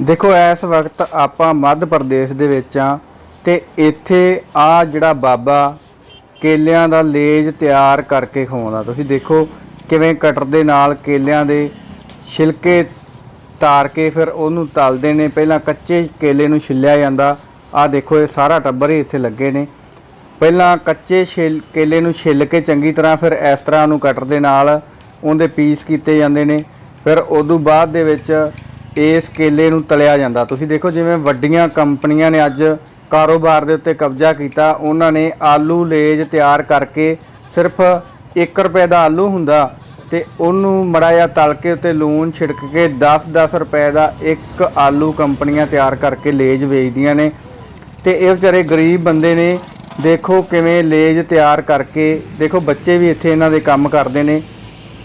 ਦੇਖੋ, ਇਸ ਵਕਤ ਆਪਾਂ ਮੱਧ ਪ੍ਰਦੇਸ਼ ਦੇ ਵਿੱਚ ਆ ਤੇ ਇੱਥੇ ਆ ਜਿਹੜਾ ਬਾਬਾ ਕੇਲਿਆਂ ਦਾ ਲੇਜ ਤਿਆਰ ਕਰਕੇ ਖਵਾਉਂਦਾ। ਤੁਸੀਂ ਦੇਖੋ ਕਿਵੇਂ ਕਟਰ ਦੇ ਨਾਲ ਕੇਲਿਆਂ ਦੇ ਛਿਲਕੇ ਤਾਰ ਕੇ ਫਿਰ ਉਹਨੂੰ ਤਲਦੇ ਨੇ। ਪਹਿਲਾਂ ਕੱਚੇ ਕੇਲੇ ਨੂੰ ਛਿੱਲਿਆ ਜਾਂਦਾ। ਆ ਦੇਖੋ, ਇਹ ਸਾਰਾ ਟੱਬਰ ਹੀ ਇੱਥੇ ਲੱਗੇ ਨੇ। ਪਹਿਲਾਂ ਕੱਚੇ ਛਿਲ ਕੇਲੇ ਨੂੰ ਛਿੱਲ ਕੇ ਚੰਗੀ ਤਰ੍ਹਾਂ ਫਿਰ ਇਸ ਤਰ੍ਹਾਂ ਉਹਨੂੰ ਕਟਰ ਦੇ ਨਾਲ ਉਹਦੇ ਪੀਸ ਕੀਤੇ ਜਾਂਦੇ ਨੇ। ਫਿਰ ਉਦੋਂ ਬਾਅਦ ਦੇ ਵਿੱਚ ਇਸ ਕੇਲੇ ਨੂੰ ਤਲਿਆ ਜਾਂਦਾ। ਤੁਸੀਂ ਦੇਖੋ ਜਿਵੇਂ ਵੱਡੀਆਂ ਕੰਪਨੀਆਂ ਨੇ ਅੱਜ ਕਾਰੋਬਾਰ ਦੇ ਉੱਤੇ ਕਬਜ਼ਾ ਕੀਤਾ। ਉਹਨਾਂ ਨੇ ਆਲੂ ਲੇਜ ਤਿਆਰ ਕਰਕੇ ਸਿਰਫ 1 ਰੁਪਏ ਦਾ ਆਲੂ ਹੁੰਦਾ ਤੇ ਉਹਨੂੰ ਮੜਾ ਜਿਹਾ ਤਲ ਕੇ ਉੱਤੇ ਲੂਣ ਛਿੜਕ ਕੇ 10-10 ਰੁਪਏ ਦਾ ਇੱਕ ਆਲੂ ਕੰਪਨੀਆਂ ਤਿਆਰ ਕਰਕੇ ਲੇਜ ਵੇਚਦੀਆਂ ਨੇ। ਤੇ ਇਹ ਵਿਚਾਰੇ ਗਰੀਬ ਬੰਦੇ ਨੇ। ਦੇਖੋ ਕਿਵੇਂ ਲੇਜ ਤਿਆਰ ਕਰਕੇ, ਦੇਖੋ ਬੱਚੇ ਵੀ ਇੱਥੇ ਇਹਨਾਂ ਦੇ ਕੰਮ ਕਰਦੇ ਨੇ।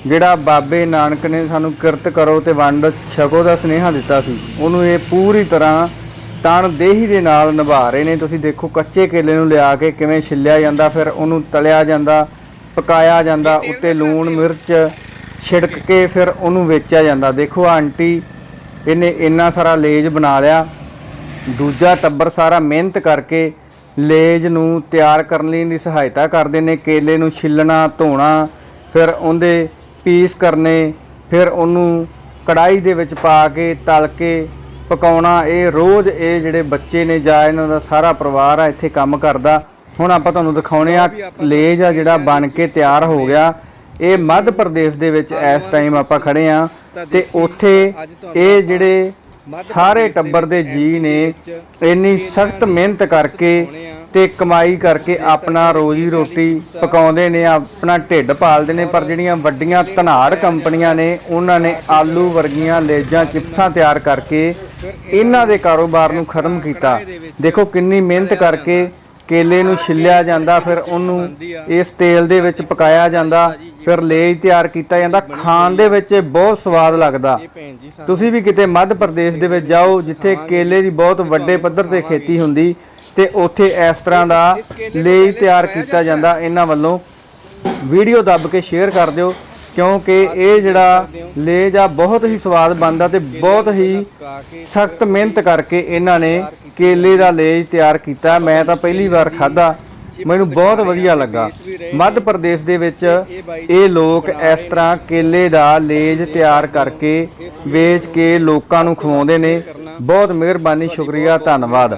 ਜਿਹੜਾ ਬਾਬੇ ਨਾਨਕ ਨੇ ਸਾਨੂੰ ਕਿਰਤ ਕਰੋ ਤੇ ਵੰਡ ਛਕੋ ਦਾ ਸੁਨੇਹਾ ਦਿੱਤਾ ਸੀ ਉਹਨੂੰ ਇਹ ਪੂਰੀ ਤਰ੍ਹਾਂ ਤਨਦੇਹੀ ਦੇ ਨਾਲ ਨਿਭਾ ਰਹੇ ਨੇ। ਤੁਸੀਂ ਦੇਖੋ ਕੱਚੇ ਕੇਲੇ ਨੂੰ ਲਿਆ ਕੇ ਕਿਵੇਂ ਛਿੱਲਿਆ ਜਾਂਦਾ ਫਿਰ ਉਹਨੂੰ ਤਲਿਆ ਜਾਂਦਾ ਪਕਾਇਆ ਜਾਂਦਾ ਉੱਤੇ ਲੂਣ ਮਿਰਚ ਛਿੜਕ ਕੇ ਫਿਰ ਉਹਨੂੰ ਵੇਚਿਆ ਜਾਂਦਾ। ਦੇਖੋ ਆਂਟੀ ਇਹਨੇ ਇੰਨਾ ਸਾਰਾ ਲੇਜ ਬਣਾ ਲਿਆ। ਦੂਜਾ ਟੱਬਰ ਸਾਰਾ ਮਿਹਨਤ ਕਰਕੇ ਲੇਜ ਨੂੰ ਤਿਆਰ ਕਰਨ ਲਈ ਦੀ ਸਹਾਇਤਾ ਕਰਦੇ ਨੇ। ਕੇਲੇ ਨੂੰ ਛਿੱਲਣਾ ਧੋਣਾ ਫਿਰ ਉਹਦੇ ਪੀਸ ਕਰਨੇ, ਫਿਰ ਉਹਨੂੰ ਕੜਾਈ ਦੇ ਵਿੱਚ ਪਾ ਕੇ, ਤਲ ਕੇ ਪਕਾਉਣਾ। ਇਹ ਰੋਜ਼ ਇਹ ਜਿਹੜੇ ਬੱਚੇ ਨੇ ਜਾਂ ਇਹਨਾਂ ਦਾ ਸਾਰਾ ਪਰਿਵਾਰ ਆ, ਇੱਥੇ ਕੰਮ ਕਰਦਾ। ਹੁਣ ਆਪਾਂ ਤੁਹਾਨੂੰ ਦਿਖਾਉਣੇ ਆ, ਲੇਜ ਆ ਜਿਹੜਾ ਬਣ ਕੇ ਤਿਆਰ ਹੋ ਗਿਆ। ਇਹ ਮੱਧ ਪ੍ਰਦੇਸ਼ ਦੇ ਵਿੱਚ ਇਸ ਟਾਈਮ ਆਪਾਂ ਖੜੇ ਆ। ਤੇ ਉੱਥੇ ਇਹ ਜਿਹੜੇ ਸਾਰੇ ਟੱਬਰ ਦੇ ਜੀ ਨੇ, ਇੰਨੀ ਸਖਤ ਮਿਹਨਤ ਕਰਕੇ ਤੇ ਕਮਾਈ ਕਰਕੇ ਆਪਣਾ ਰੋਜੀ ਰੋਟੀ ਪਕਾਉਂਦੇ ਨੇ, ਆਪਣਾ ਢਿੱਡ ਪਾਲਦੇ ਨੇ, ਪਰ ਜਿਹੜੀਆਂ ਵੱਡੀਆਂ ਧਨਾੜ ਕੰਪਨੀਆਂ ਨੇ, ਉਹਨਾਂ ਨੇ ਆਲੂ ਵਰਗੀਆਂ ਲੇਜਾਂ, ਚਿਪਸਾਂ ਤਿਆਰ ਕਰਕੇ ਇਹਨਾਂ ਦੇ ਕਾਰੋਬਾਰ ਨੂੰ ਖਤਮ ਕੀਤਾ। ਦੇਖੋ ਕਿੰਨੀ ਮਿਹਨਤ ਕਰਕੇ ਕੇਲੇ ਨੂੰ ਛਿੱਲਿਆ ਜਾਂਦਾ, ਫਿਰ ਉਹਨੂੰ ਇਸ ਤੇਲ ਦੇ ਵਿੱਚ ਪਕਾਇਆ ਜਾਂਦਾ, ਫਿਰ ਲੇਜ ਤਿਆਰ ਕੀਤਾ ਜਾਂਦਾ। ਖਾਣ ਦੇ ਵਿੱਚ ਬਹੁਤ ਸਵਾਦ ਲੱਗਦਾ। ਤੁਸੀਂ ਵੀ ਕਿਤੇ ਮੱਧ ਪ੍ਰਦੇਸ਼ ਦੇ ਵਿੱਚ ਜਾਓ, ਜਿੱਥੇ ਕੇਲੇ ਦੀ ਬਹੁਤ ਵੱਡੇ ਪੱਧਰ ਤੇ ਖੇਤੀ ਹੁੰਦੀ ਤੇ ਉੱਥੇ ਇਸ ਤਰ੍ਹਾਂ ਦਾ ਲੇਜ ਤਿਆਰ ਕੀਤਾ ਜਾਂਦਾ। ਇਹਨਾਂ ਵੱਲੋਂ ਵੀਡੀਓ ਦੱਬ ਕੇ ਸ਼ੇਅਰ ਕਰ ਦਿਓ ਕਿਉਂਕਿ ਇਹ ਜਿਹੜਾ ਲੇਜ ਆ ਬਹੁਤ ਹੀ ਸਵਾਦ ਬਣਦਾ ਤੇ ਬਹੁਤ ਹੀ ਸਖਤ ਮਿਹਨਤ ਕਰਕੇ ਇਹਨਾਂ ਨੇ ਕੇਲੇ ਦਾ ਲੇਜ ਤਿਆਰ ਕੀਤਾ। ਮੈਂ ਤਾਂ ਪਹਿਲੀ ਵਾਰ ਖਾਦਾ ਮੈਨੂੰ ਬਹੁਤ ਵਧੀਆ ਲੱਗਾ। ਮੱਧ ਪ੍ਰਦੇਸ਼ ਦੇ ਵਿੱਚ ਇਹ ਲੋਕ ਇਸ ਤਰ੍ਹਾਂ ਕੇਲੇ ਦਾ ਲੇਜ ਤਿਆਰ ਕਰਕੇ ਵੇਚ ਕੇ ਲੋਕਾਂ ਨੂੰ ਖਵਾਉਂਦੇ ਨੇ। ਬਹੁਤ ਮਿਹਰਬਾਨੀ ਸ਼ੁਕਰੀਆ। ਧੰਨਵਾਦ।